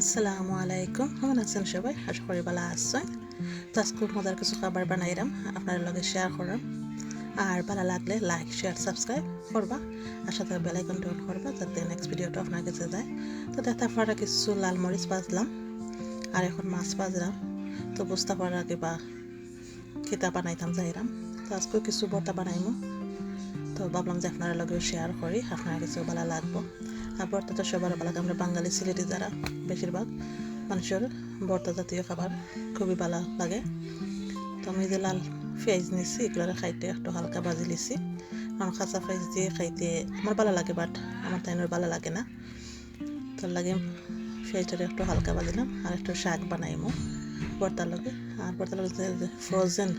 আসসালামু আলাইকুম। কেমন আছেন সবাই? আশা করি ভালো আছেন। তো আজকে মজার কিছু খাবার বানাইলাম আপনার লগে শেয়ার করলাম আর ভালো লাগলে লাইক শেয়ার সাবস্ক্রাইব করবা। আর সাথে বেলাইকনটা অন করবা, যাতে নেক্সট ভিডিওটা আপনার কাছে যায়। তো দেখতে পারা কিছু লাল মরিচ বাজলাম আর এখন মাছ বাজলাম তো বুঝতে পারা কিবা খিতা বানাইতাম যাইরাম। তো আজকেও কিছু বর্তা বানাইমো। তো ভাবলাম যে আপনারা লগেও শেয়ার করি, আপনার কাছেও ভালো লাগবো। আর ভর্তা তো সবার ভালো লাগে আমরা বাঙালি সিলেটি যারা, বেশিরভাগ মানুষের ভর্তা জাতীয় খাবার খুবই ভালো লাগে। তো আমি যে লাল পেঁয়াজ নিছি এগুলো খাইতে একটু হালকা ভাজি লিছি কারণ খাঁচা পেঁয়াজ দিয়ে খাইতে আমার ভালো লাগে বাট আমার তাইনের ভালো লাগে না। তো লাগে পেঁয়াজটা একটু হালকা ভাজিলাম আর একটু শাক বানাইমো ভর্তার লগে। আর ভর্তার লগে ফ্রোজেন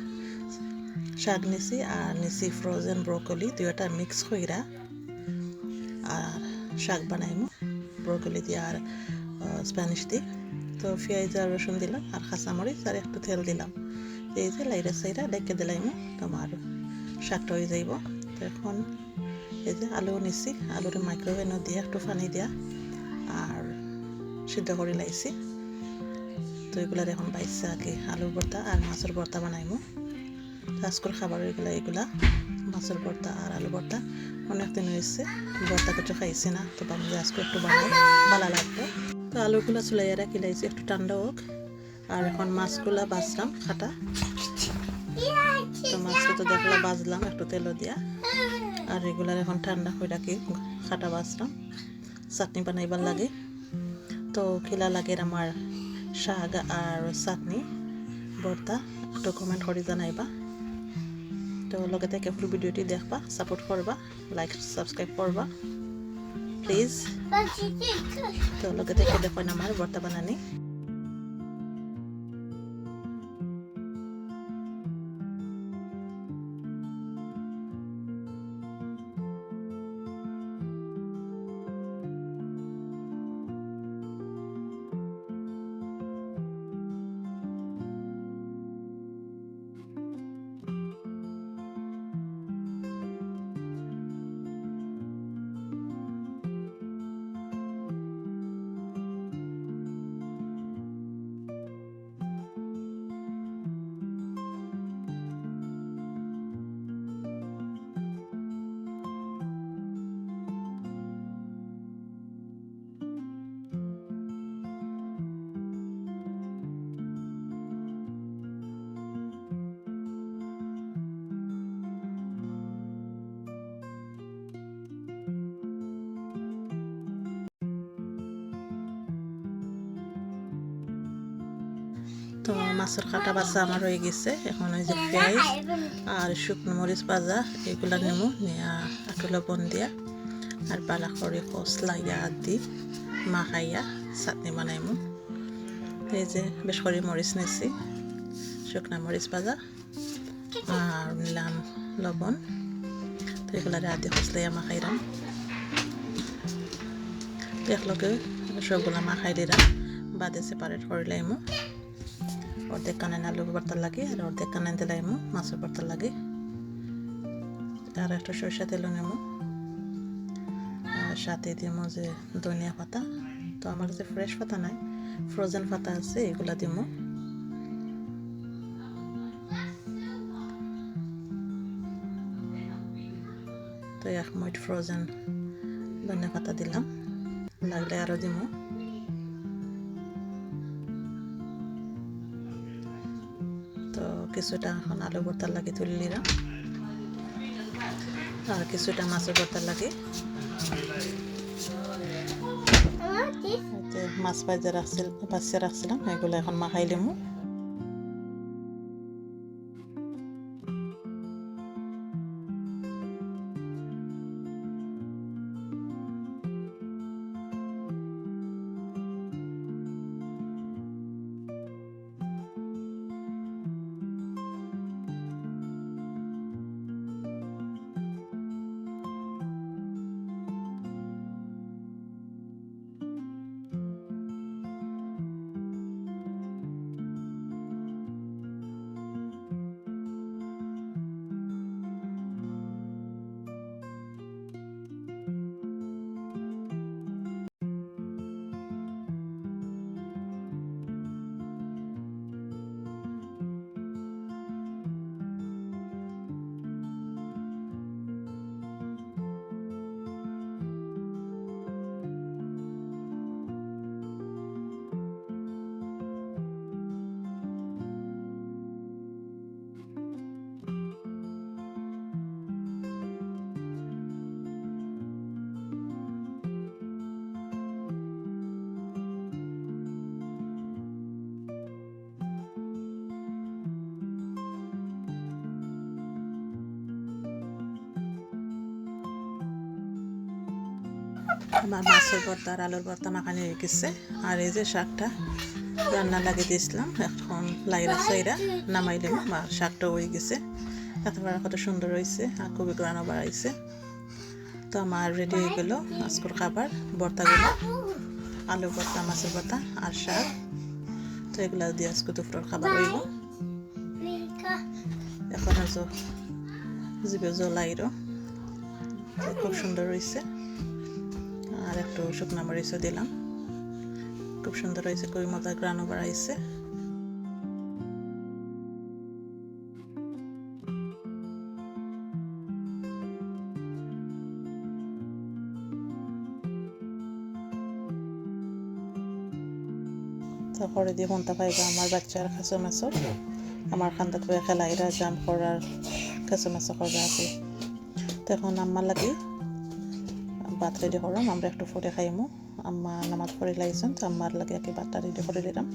শাক নিছি, আর নিছি ফ্রোজেন ব্রোকলি দুইটা মিক্স কইরা। শাক বানাইমু ব্রোকলি দিয়ে আর স্প্যানিশ দিয়ে তো পেঁয়াজ আর রসুন দিলাম আর কাঁচামরিচ আর একটু তেল দিলাম। এই যে লাইরা সাইরা ডেকে দিলাইমু, তোমার শাকটা হয়ে যাইব। তো এখন এই যে আলু নিছি, আলুর মাইক্রোওভেনও দিয়ে একটু পানি দিয়া আর সিদ্ধ করে লাইছি। তো এগুলার এখন বাইসে আগে আলুর ভর্তা আর মাছের ভর্তা বানাইমু। আজকের খাবার এগুলা এগুলা। মাছের ভর্তা আর আলু ভর্তা। অনেক দিন হয়েছে, ভর্তা কিছু খাইছি না, তো ভাবছি আজকে একটু বানাই ভালো লাগবে। তো আলুগুলা চুলাইয়া রাখি লাইছি, একটু ঠান্ডা হোক। আর এখন মাছগুলা বাজলাম খাটা। তো মাছটা তো দেখলা বাজলাম, একটু তেলও দিয়া। আর রেগুলার এখন ঠান্ডা হয়ে রাখি, খাটা বাজলাম চাটনি বানাইবার লাগে। তো খিলা লাগে আমার শাক আর চাটনি, ভর্তা। একটু কমেন্ট করে জানাইবা। তো লগতে থেকে ফুল ভিডিওটি দেখবা সাপোর্ট করবা লাইক সাবস্ক্রাইব করবা প্লিজ তো লগে থেকে দেখুন আমার বর্তমান বানানি তো মাছের কাটা বাচ্চা আমার হয়ে গেছে। এখন ওই যে পেঁয়াজ আর শুকনো মরিচ ভাজা, এগুলা নেমু, নিয়া একটু লবণ দিয়া আর বালা করে কসলা ইয়া দি, মাখাইয়া চাটনি বানাইমু। এই যে বেশ করে মরিচ নিছি, শুকনো মরিচ ভাজা আর নিলাম লবণ। তো এগুলারে আদি কসলাইয়া মাখাইরাম তো একলগে সবগুলা মাখাই দিলাম, বাদে সেপারেট করে লাইমু। অর্ধেক কানেন আলু ভর্তার লাগে, আর অর্ধেক কানেন দিলাইমু মাছের ভর্তার লাগে। আর একটা সরষা তেল নেমু আর সাথে দিমু যে ধনিয়া পাতা। তো আমার কাছে ফ্রেশ পাতা নাই ফ্রোজেন পাতা আছে, এগুলা দিমু। তো এক মুঠ ফ্রোজেন ধনিয়া পাতা দিলাম। লাগলে আরও দিমু। কিছুটা এখন আলু ভর্তার লাগে তুলে নিলাম। আর কিছুটা মাছের ভর্তার লাগে। মাছ পাইজা রাখছিল বাচ্চা রাখছিলাম এগুলো এখন মাখাই লিমু আমার মাছের ভর্তা আর আলুর ভর্তা মাখানি হয়ে গেছে। আর এই যে শাকটা রান্না লাগিয়ে দিয়েছিলাম, এখন লাইরা সাইরা নামাইলাম আর শাকটা হয়ে গেছে। তারপরে কত সুন্দর হয়েছে আর খুবই গ্রানো বাড়াইছে তো আমার রেডি হয়ে গেল আজকের খাবার, ভর্তাগুলো, আলু ভর্তা, মাছের ভর্তা আর শাক। তো এগুলো দিয়ে আজকে দুপুরের খাবার হইব। এখন হচ্ছে জিবে জলাইরো খুব সুন্দর হয়েছে একটু শুকনা মরিচও দিলাম। খুব সুন্দর হয়েছে, খুবই মজা গ্রানও বাড়াইছে। তারপরে দিয়ে ফোনটা পাইবা আমার বাচ্চার খাসো মাছ আমার খান্দা তো খেলাইরা জাম করার খাসো মাছ করা আছে। তো এখন আম্মার লাগি ভাত রেডি করলাম। আমরা একটু পরে খাইমু। আম্মা নামাজ পড়ে লাইছেন, তো আম্মার লাগে ভাতটা রেডি করে দিলাম।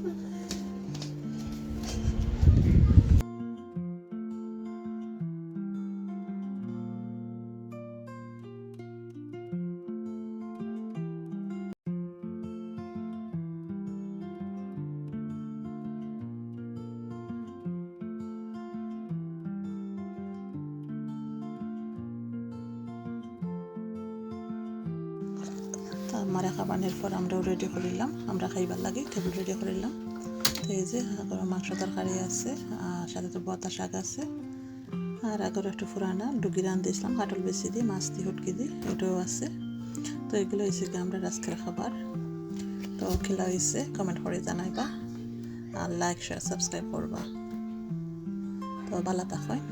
তো আমার খাবানের পর আমরাও রেডি করিলাম আমরা খাইবার লাগে টেবিল রেডি করিলাম তো এই যে আগর মাংস তরকারি আছে, আর সাথে তো বতা শাক আছে। আর আগর একটু ফুরানা, ডুগি রান দিয়েছিলাম কাটল বেশি দিয়ে মাছ দিয়ে হুটকি দিয়ে এটাও আছে। তো এগুলো হয়েছে কি আমরা আজকের খাবার। তো খেলা হয়েছে কমেন্ট করে জানাইবা, আর লাইক শেয়ার সাবস্ক্রাইব করবা। তো ভালো থাকেন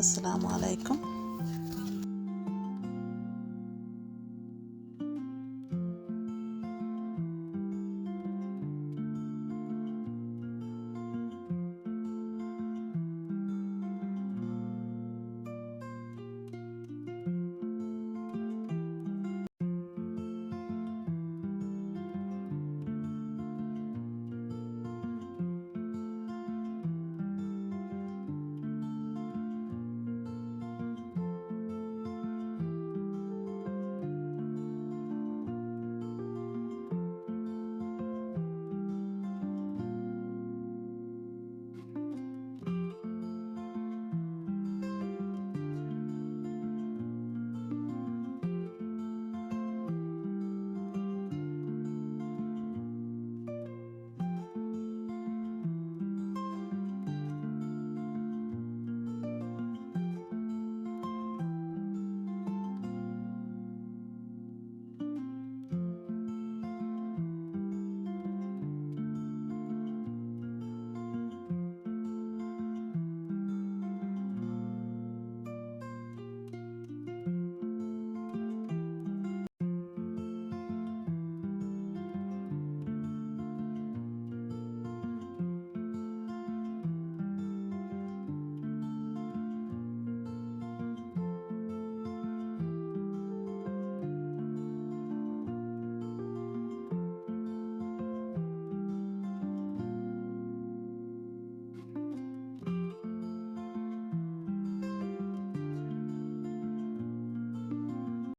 আসসালামু আলাইকুম।